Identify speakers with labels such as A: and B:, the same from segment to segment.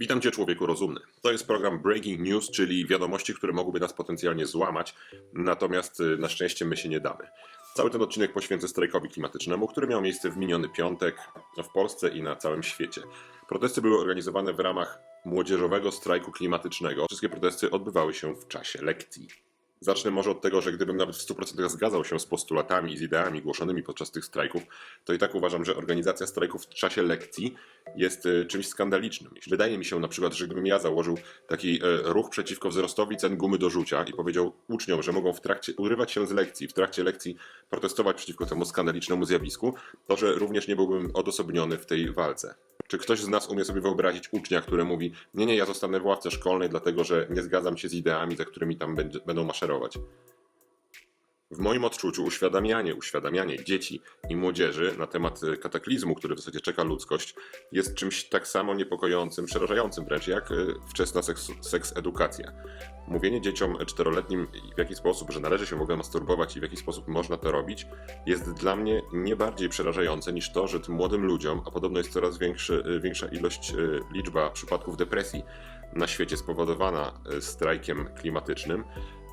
A: Witam Cię, człowieku rozumny. To jest program Breaking News, czyli wiadomości, które mogłyby nas potencjalnie złamać, natomiast y, na szczęście my się nie damy. Cały ten odcinek poświęcę strajkowi klimatycznemu, który miał miejsce w miniony piątek w Polsce i na całym świecie. Protesty były organizowane w ramach młodzieżowego strajku klimatycznego. Wszystkie protesty odbywały się w czasie lekcji. Zacznę może od tego, że gdybym nawet w 100% zgadzał się z postulatami i z ideami głoszonymi podczas tych strajków, to i tak uważam, że organizacja strajków w czasie lekcji jest y, czymś skandalicznym. Wydaje mi się na przykład, że gdybym ja założył taki y, ruch przeciwko wzrostowi cen gumy do rzucia i powiedział uczniom, że mogą w trakcie urywać się z lekcji, w trakcie lekcji protestować przeciwko temu skandalicznemu zjawisku, to że również nie byłbym odosobniony w tej walce. Czy ktoś z nas umie sobie wyobrazić ucznia, który mówi: Nie, nie, ja zostanę w ławce szkolnej, dlatego że nie zgadzam się z ideami, za którymi tam będą maszerować? W moim odczuciu uświadamianie, uświadamianie dzieci i młodzieży na temat e, kataklizmu, który w zasadzie czeka ludzkość, jest czymś tak samo niepokojącym, przerażającym wręcz jak e, wczesna seks, seks edukacja. Mówienie dzieciom czteroletnim w jaki sposób, że należy się w ogóle masturbować i w jaki sposób można to robić, jest dla mnie nie bardziej przerażające niż to, że tym młodym ludziom, a podobno jest coraz większy, e, większa ilość, liczba przypadków depresji na świecie spowodowana strajkiem klimatycznym,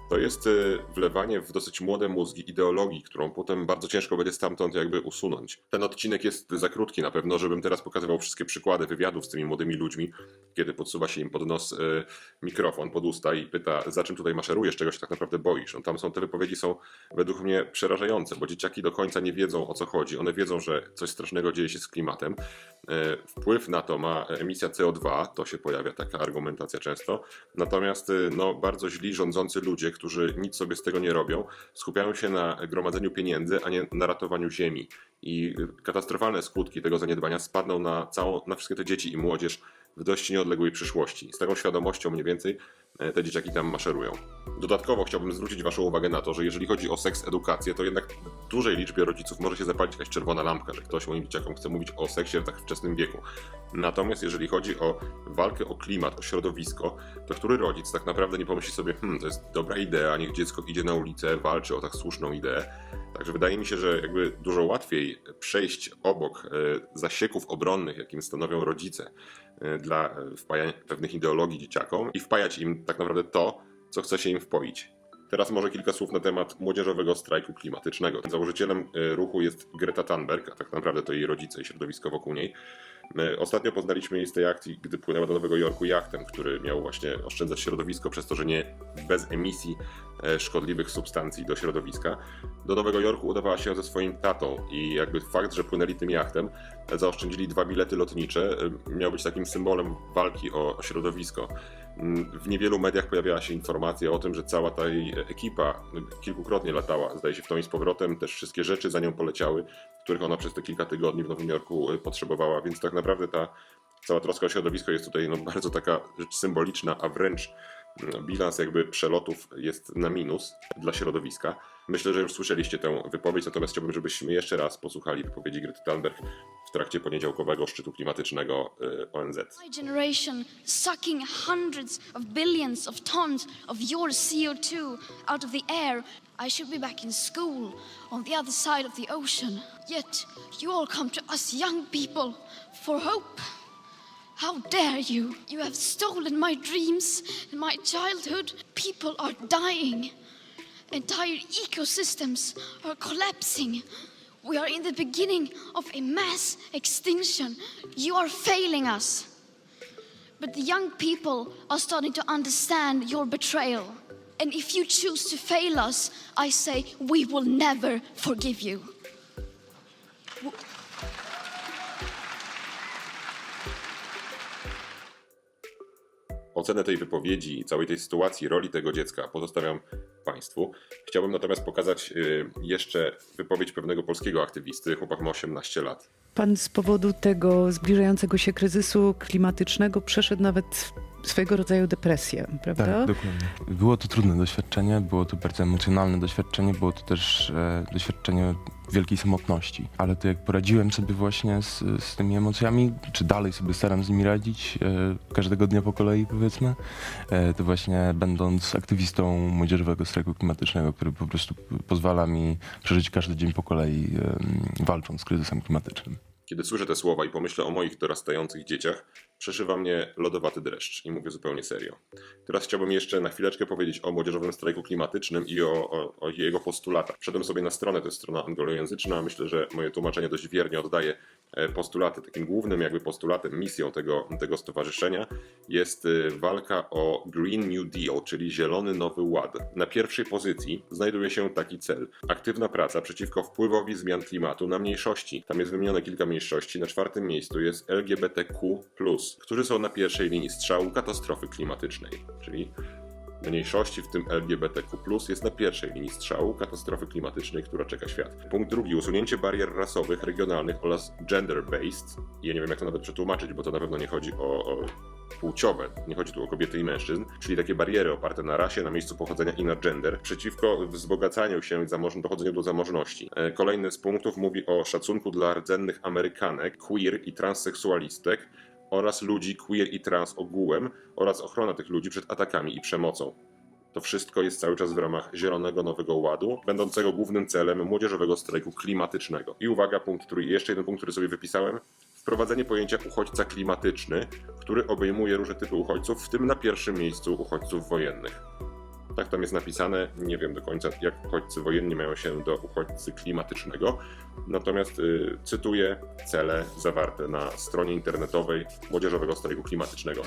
A: to jest y, wlewanie w dosyć młode mózgi ideologii, którą potem bardzo ciężko będzie stamtąd jakby usunąć. Ten odcinek jest za krótki na pewno, żebym teraz pokazywał wszystkie przykłady wywiadów z tymi młodymi ludźmi, kiedy podsuwa się im pod nos y, mikrofon, pod usta i pyta, za czym tutaj maszerujesz, czego się tak naprawdę boisz. No, tam są te wypowiedzi są według mnie przerażające, bo dzieciaki do końca nie wiedzą o co chodzi. One wiedzą, że coś strasznego dzieje się z klimatem. Y, wpływ na to ma emisja CO2, to się pojawia taka argumentacja często. Natomiast no, bardzo źli rządzący ludzie, którzy nic sobie z tego nie robią, skupiają się na gromadzeniu pieniędzy, a nie na ratowaniu ziemi. I katastrofalne skutki tego zaniedbania spadną na, całą, na wszystkie te dzieci i młodzież w dość nieodległej przyszłości. Z taką świadomością mniej więcej te dzieciaki tam maszerują. Dodatkowo chciałbym zwrócić Waszą uwagę na to, że jeżeli chodzi o seks edukację, to jednak w dużej liczbie rodziców może się zapalić jakaś czerwona lampka, że ktoś moim dzieciakom chce mówić o seksie w tak wczesnym wieku. Natomiast jeżeli chodzi o walkę o klimat, o środowisko, to który rodzic tak naprawdę nie pomyśli sobie, hmm, to jest dobra idea, niech dziecko idzie na ulicę, walczy o tak słuszną ideę. Także wydaje mi się, że jakby dużo łatwiej przejść obok e, zasieków obronnych, jakim stanowią rodzice, e, dla e, wpajania pewnych ideologii dzieciakom i wpajać im tak naprawdę to, co chce się im wpoić. Teraz może kilka słów na temat młodzieżowego strajku klimatycznego. Założycielem ruchu jest Greta Thunberg, a tak naprawdę to jej rodzice i środowisko wokół niej. Ostatnio poznaliśmy jej z tej akcji, gdy płynęła do Nowego Jorku jachtem, który miał właśnie oszczędzać środowisko przez to, że nie bez emisji e, szkodliwych substancji do środowiska. Do Nowego Jorku udawała się ze swoim tatą i jakby fakt, że płynęli tym jachtem, zaoszczędzili dwa bilety lotnicze, e, miał być takim symbolem walki o środowisko. W niewielu mediach pojawiała się informacja o tym, że cała ta jej ekipa kilkukrotnie latała, zdaje się, w tą i z powrotem, też wszystkie rzeczy za nią poleciały, których ona przez te kilka tygodni w Nowym Jorku potrzebowała, więc tak naprawdę ta cała troska o środowisko jest tutaj no, bardzo taka rzecz symboliczna, a wręcz bilans jakby przelotów jest na minus dla środowiska. Myślę, że już słyszeliście tę wypowiedź, natomiast chciałbym, żebyśmy jeszcze raz posłuchali wypowiedzi Grety Thunberg w trakcie poniedziałkowego szczytu klimatycznego y, ONZ.
B: My generation sucking hundreds of billions of tons of your CO2 out of the air. I should be back in school on the other side of the ocean. Yet you all come to us young people for hope. How dare you? You have stolen my dreams and my childhood. People are dying. Entire ecosystems are collapsing. We are in the beginning of a mass extinction. You are failing us. But the young people are starting to understand your betrayal. And if you choose to fail us, I say we will never forgive you.
A: Ocenę tej wypowiedzi i całej tej sytuacji, roli tego dziecka pozostawiam Państwu. Chciałbym natomiast pokazać y, jeszcze wypowiedź pewnego polskiego aktywisty. Chłopak ma 18 lat.
C: Pan z powodu tego zbliżającego się kryzysu klimatycznego przeszedł nawet swojego rodzaju depresję, prawda?
D: Tak, dokładnie. Było to trudne doświadczenie, było to bardzo emocjonalne doświadczenie, było to też e, doświadczenie wielkiej samotności. Ale to jak poradziłem sobie właśnie z, z tymi emocjami, czy dalej sobie staram z nimi radzić, e, każdego dnia po kolei powiedzmy, e, to właśnie będąc aktywistą młodzieżowego strajku klimatycznego, który po prostu pozwala mi przeżyć każdy dzień po kolei, e, walcząc z kryzysem klimatycznym.
A: Kiedy słyszę te słowa i pomyślę o moich dorastających dzieciach, przeszywa mnie lodowaty dreszcz i mówię zupełnie serio. Teraz chciałbym jeszcze na chwileczkę powiedzieć o młodzieżowym strajku klimatycznym i o, o, o jego postulatach. Wszedłem sobie na stronę, to jest strona anglojęzyczna, myślę, że moje tłumaczenie dość wiernie oddaje e, postulaty. Takim głównym jakby postulatem, misją tego, tego stowarzyszenia jest e, walka o Green New Deal, czyli Zielony Nowy Ład. Na pierwszej pozycji znajduje się taki cel. Aktywna praca przeciwko wpływowi zmian klimatu na mniejszości. Tam jest wymienione kilka mniejszości. Na czwartym miejscu jest LGBTQ+, którzy są na pierwszej linii strzału katastrofy klimatycznej. Czyli mniejszości, w tym LGBTQ+, jest na pierwszej linii strzału katastrofy klimatycznej, która czeka świat. Punkt drugi, usunięcie barier rasowych, regionalnych oraz gender-based. Ja nie wiem, jak to nawet przetłumaczyć, bo to na pewno nie chodzi o, o płciowe, nie chodzi tu o kobiety i mężczyzn, czyli takie bariery oparte na rasie, na miejscu pochodzenia i na gender, przeciwko wzbogacaniu się i zamoż- dochodzeniu do zamożności. E, Kolejny z punktów mówi o szacunku dla rdzennych Amerykanek, queer i transseksualistek, oraz ludzi queer i trans ogółem oraz ochrona tych ludzi przed atakami i przemocą. To wszystko jest cały czas w ramach Zielonego Nowego Ładu, będącego głównym celem młodzieżowego strajku klimatycznego. I uwaga, punkt, który, jeszcze jeden punkt, który sobie wypisałem. Wprowadzenie pojęcia uchodźca klimatyczny, który obejmuje różne typy uchodźców, w tym na pierwszym miejscu uchodźców wojennych. Tak tam jest napisane, nie wiem do końca, jak uchodźcy wojenni mają się do uchodźcy klimatycznego. Natomiast y, cytuję cele zawarte na stronie internetowej Młodzieżowego Strajku Klimatycznego.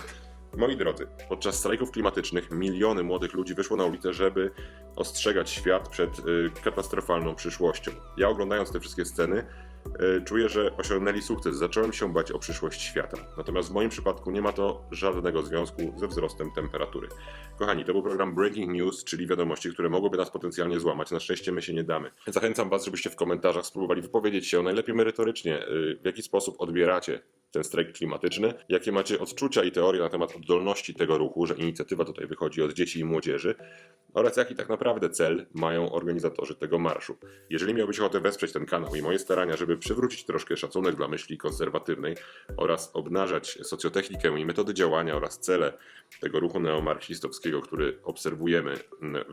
A: Moi drodzy, podczas strajków klimatycznych miliony młodych ludzi wyszło na ulicę, żeby ostrzegać świat przed y, katastrofalną przyszłością. Ja oglądając te wszystkie sceny, czuję, że osiągnęli sukces. Zacząłem się bać o przyszłość świata. Natomiast w moim przypadku nie ma to żadnego związku ze wzrostem temperatury. Kochani, to był program Breaking News, czyli wiadomości, które mogłyby nas potencjalnie złamać. Na szczęście my się nie damy. Zachęcam Was, żebyście w komentarzach spróbowali wypowiedzieć się najlepiej merytorycznie, y, w jaki sposób odbieracie ten strajk klimatyczny, jakie macie odczucia i teorie na temat oddolności tego ruchu, że inicjatywa tutaj wychodzi od dzieci i młodzieży oraz jaki tak naprawdę cel mają organizatorzy tego marszu. Jeżeli miałbyś ochotę wesprzeć ten kanał i moje starania, żeby przywrócić troszkę szacunek dla myśli konserwatywnej oraz obnażać socjotechnikę i metody działania oraz cele tego ruchu neomarksistowskiego, który obserwujemy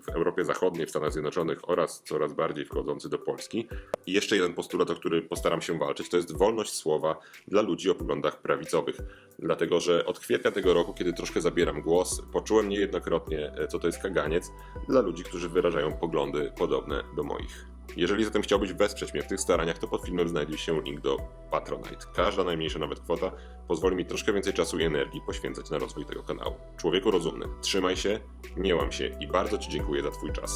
A: w Europie Zachodniej, w Stanach Zjednoczonych oraz coraz bardziej wchodzący do Polski. I jeszcze jeden postulat, o który postaram się walczyć, to jest wolność słowa dla ludzi o poglądach prawicowych. Dlatego, że od kwietnia tego roku, kiedy troszkę zabieram głos, poczułem niejednokrotnie, e, co to jest kaganiec dla ludzi, którzy wyrażają poglądy podobne do moich. Jeżeli zatem chciałbyś wesprzeć mnie w tych staraniach, to pod filmem znajdzie się link do Patronite. Każda najmniejsza nawet kwota pozwoli mi troszkę więcej czasu i energii poświęcać na rozwój tego kanału. Człowieku rozumny, trzymaj się, nie łam się i bardzo Ci dziękuję za Twój czas.